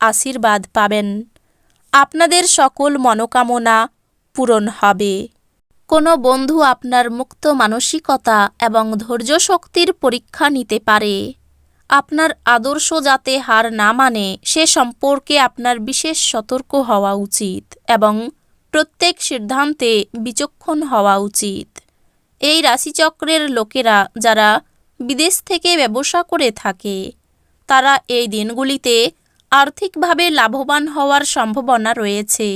আশীর্বাদ পাবেন। আপনাদের সকল মনোকামনা পূরণ হবে। কোনো বন্ধু আপনার মুক্ত মানসিকতা এবং ধৈর্য শক্তির পরীক্ষা নিতে পারে। আপনার আদর্শ যাতে হার না মানে সে সম্পর্কে আপনার বিশেষ সতর্ক হওয়া উচিত এবং প্রত্যেক সিদ্ধান্তে বিচক্ষণ হওয়া উচিত। এই রাশিচক্রের লোকেরা যারা বিদেশ থেকে ব্যবসা করে থাকে, তারা এই দিনগুলিতে আর্থিকভাবে লাভবান হওয়ার সম্ভাবনা রয়েছে।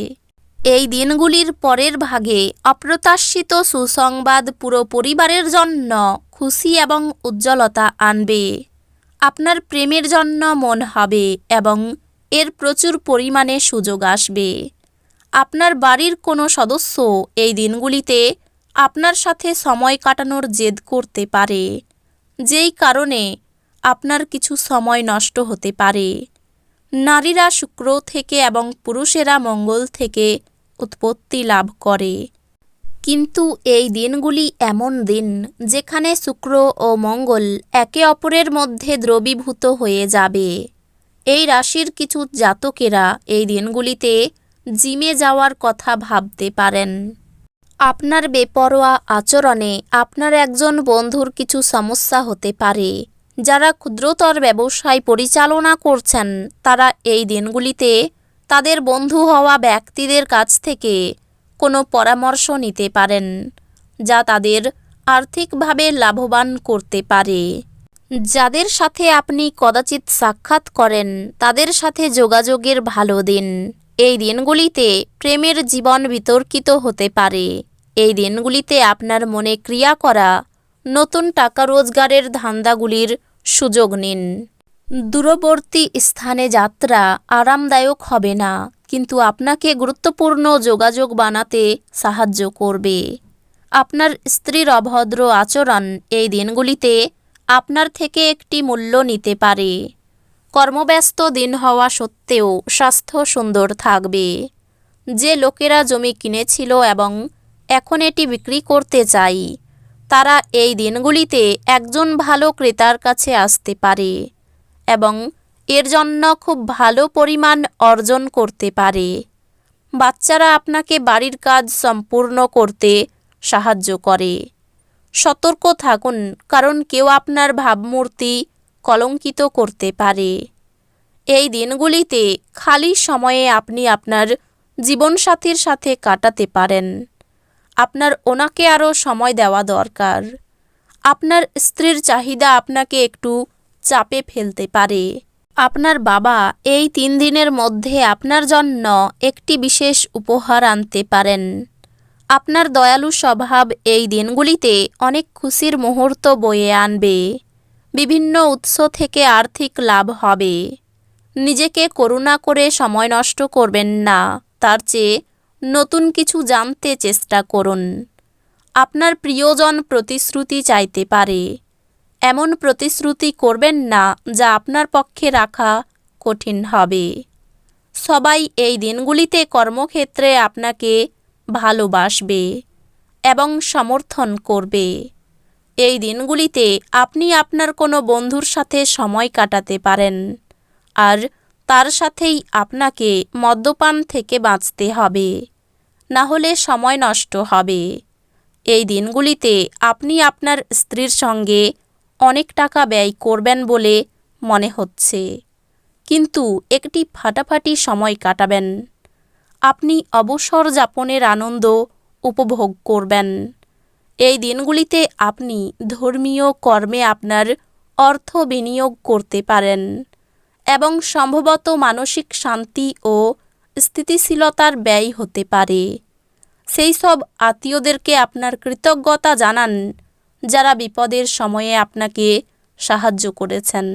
এই দিনগুলির পরের ভাগে অপ্রত্যাশিত সুসংবাদ পুরো পরিবারের জন্য খুশি এবং উজ্জ্বলতা আনবে। আপনার প্রেমের জন্য মন হবে এবং এর প্রচুর পরিমাণে সুযোগ আসবে। আপনার বাড়ির কোনো সদস্য এই দিনগুলিতে আপনার সাথে সময় কাটানোর জেদ করতে পারে। যেই কারণে আপনার কিছু সময় নষ্ট হতে পারে। নারীরা শুক্র থেকে এবং পুরুষেরা মঙ্গল থেকে উৎপত্তি লাভ করে। কিন্তু এই দিনগুলি এমন দিন যেখানে শুক্র ও মঙ্গল একে অপরের মধ্যে দ্রবীভূত হয়ে যাবে। এই রাশির কিছু জাতকেরা এই দিনগুলিতে জিমে যাওয়ার কথা ভাবতে পারেন। আপনার বেপরোয়া আচরণে আপনার একজন বন্ধুর কিছু সমস্যা হতে পারে। যারা ক্ষুদ্রতর ব্যবসায় পরিচালনা করছেন, তারা এই দিনগুলিতে তাদের বন্ধু হওয়া ব্যক্তিদের কাছ থেকে কোনো পরামর্শ নিতে পারেন, যা তাদের আর্থিকভাবে লাভবান করতে পারে। যাদের সাথে আপনি কদাচিৎ সাক্ষাৎ করেন, তাদের সাথে যোগাযোগের ভালো দিন। এই দিনগুলিতে প্রেমের জীবন বিতর্কিত হতে পারে। এই দিনগুলিতে আপনার মনে ক্রিয়া করা, নতুন টাকা রোজগারের ধান্দাগুলির সুযোগ নিন। দূরবর্তী স্থানে যাত্রা আরামদায়ক হবে না, কিন্তু আপনাকে গুরুত্বপূর্ণ যোগাযোগ বানাতে সাহায্য করবে। আপনার স্ত্রীর অভদ্র আচরণ এই দিনগুলিতে আপনার থেকে একটি মূল্য নিতে পারে। কর্মব্যস্ত দিন হওয়া সত্ত্বেও স্বাস্থ্য সুন্দর থাকবে। যে লোকেরা জমি কিনেছিল এবং এখন এটি বিক্রি করতে চাই তারা এই দিনগুলিতে একজন ভালো ক্রেতার কাছে আসতে পারে এবং এর জন্য খুব ভালো পরিমাণ অর্জন করতে পারে। বাচ্চারা আপনাকে বাড়ির কাজ সম্পূর্ণ করতে সাহায্য করে। সতর্ক থাকুন, কারণ কেউ আপনার ভাবমূর্তি কলঙ্কিত করতে পারে। এই দিনগুলিতে খালি সময়ে আপনি আপনার জীবনসাথীর সাথে কাটাতে পারেন। আপনার ওনাকে আরও সময় দেওয়া দরকার। আপনার স্ত্রীর চাহিদা আপনাকে একটু চাপে ফেলতে পারে। আপনার বাবা এই তিন দিনের মধ্যে আপনার জন্য একটি বিশেষ উপহার আনতে পারেন। আপনার দয়ালু স্বভাব এই দিনগুলিতে অনেক খুশির মুহূর্ত বয়ে আনবে। বিভিন্ন উৎস থেকে আর্থিক লাভ হবে। নিজেকে করুণা করে সময় নষ্ট করবেন না। তার চেয়ে নতুন কিছু জানতে চেষ্টা করুন। আপনার প্রিয়জন প্রতিশ্রুতি চাইতে পারে। এমন প্রতিশ্রুতি করবেন না যা আপনার পক্ষে রাখা কঠিন হবে। সবাই এই দিনগুলিতে কর্মক্ষেত্রে আপনাকে ভালোবাসবে এবং সমর্থন করবে। এই দিনগুলিতে আপনি আপনার কোনো বন্ধুর সাথে সময় কাটাতে পারেন। আর তার সাথেই আপনাকে মদ্যপান থেকে বাঁচতে হবে। না হলে সময় নষ্ট হবে। এই দিনগুলিতে আপনি আপনার স্ত্রীর সঙ্গে অনেক টাকা ব্যয় করবেন বলে মনে হচ্ছে। কিন্তু একটি ফাটাফাটি সময় কাটাবেন। আপনি অবসর যাপনের আনন্দ উপভোগ করবেন। এই দিনগুলিতে আপনি ধর্মীয় কর্মে আপনার অর্থ বিনিয়োগ করতে পারেন। এবং সম্ভবত মানসিক শান্তি ও স্থিতিশীলতার ব্যয় হতে পারে। সেই সব আত্মীয়দেরকে আপনার কৃতজ্ঞতা জানান, যারা বিপদের সময়ে আপনাকে সাহায্য করেছেন।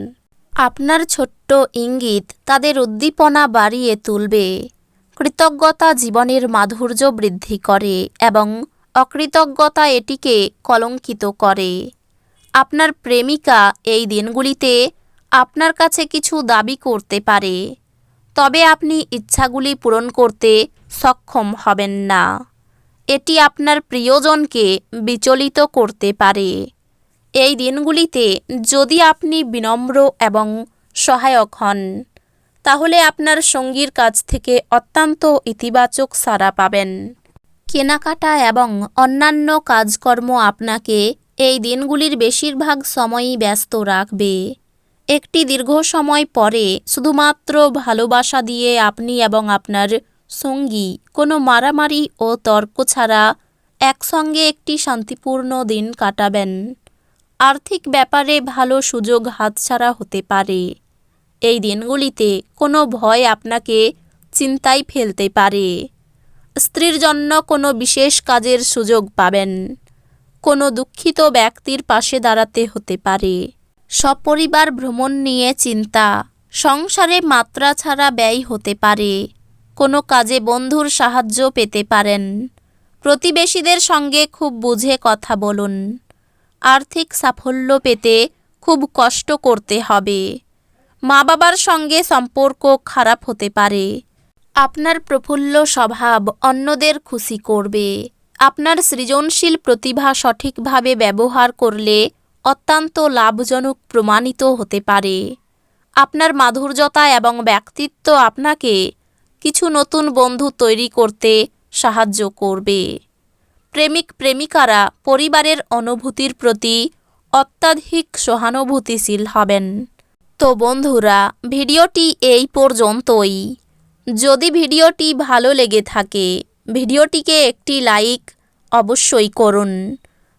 আপনার ছোট্ট ইঙ্গিত তাদের উদ্দীপনা বাড়িয়ে তুলবে। কৃতজ্ঞতা জীবনের মাধুর্য বৃদ্ধি করে এবং অকৃতজ্ঞতা এটিকে কলঙ্কিত করে। আপনার প্রেমিকা এই দিনগুলিতে আপনার কাছে কিছু দাবি করতে পারে, তবে আপনি ইচ্ছাগুলি পূরণ করতে সক্ষম হবেন না। এটি আপনার প্রিয়জনকে বিচলিত করতে পারে। এই দিনগুলিতে যদি আপনি বিনম্র এবং সহায়ক হন, তাহলে আপনার সঙ্গীর কাছ থেকে অত্যন্ত ইতিবাচক সাড়া পাবেন। কেনাকাটা এবং অন্যান্য কাজকর্ম আপনাকে এই দিনগুলির বেশিরভাগ সময়ই ব্যস্ত রাখবে। একটি দীর্ঘ সময় পরে শুধুমাত্র ভালোবাসা দিয়ে আপনি এবং আপনার সঙ্গী কোনো মারামারি ও তর্ক ছাড়া একসঙ্গে একটি শান্তিপূর্ণ দিন কাটাবেন। আর্থিক ব্যাপারে ভালো সুযোগ হাতছাড়া হতে পারে। এই দিনগুলিতে কোনো ভয় আপনাকে চিন্তায় ফেলতে পারে। স্ত্রীর জন্য কোনো বিশেষ কাজের সুযোগ পাবেন। কোনো দুঃখিত ব্যক্তির পাশে দাঁড়াতে হতে পারে। সপরিবার ভ্রমণ নিয়ে চিন্তা। সংসারে মাত্রা ছাড়া ব্যয় হতে পারে। কোনো কাজে বন্ধুর সাহায্য পেতে পারেন। প্রতিবেশীদের সঙ্গে খুব বুঝে কথা বলুন। আর্থিক সাফল্য পেতে খুব কষ্ট করতে হবে। মা বাবার সঙ্গে সম্পর্ক খারাপ হতে পারে। আপনার প্রফুল্ল স্বভাব অন্যদের খুশি করবে। আপনার সৃজনশীল প্রতিভা সঠিকভাবে ব্যবহার করলে অত্যন্ত লাভজনক প্রমাণিত হতে পারে। আপনার মাধুর্যতা এবং ব্যক্তিত্ব আপনাকে কিছু নতুন বন্ধু তৈরি করতে সাহায্য করবে। প্রেমিক প্রেমিকারা পরিবারের অনুভূতির প্রতি অত্যাধিক সহানুভূতিশীল হবেন। তো বন্ধুরা, ভিডিওটি এই পর্যন্তই। যদি ভিডিওটি ভালো লেগে থাকে, ভিডিওটিকে একটি লাইক অবশ্যই করুন।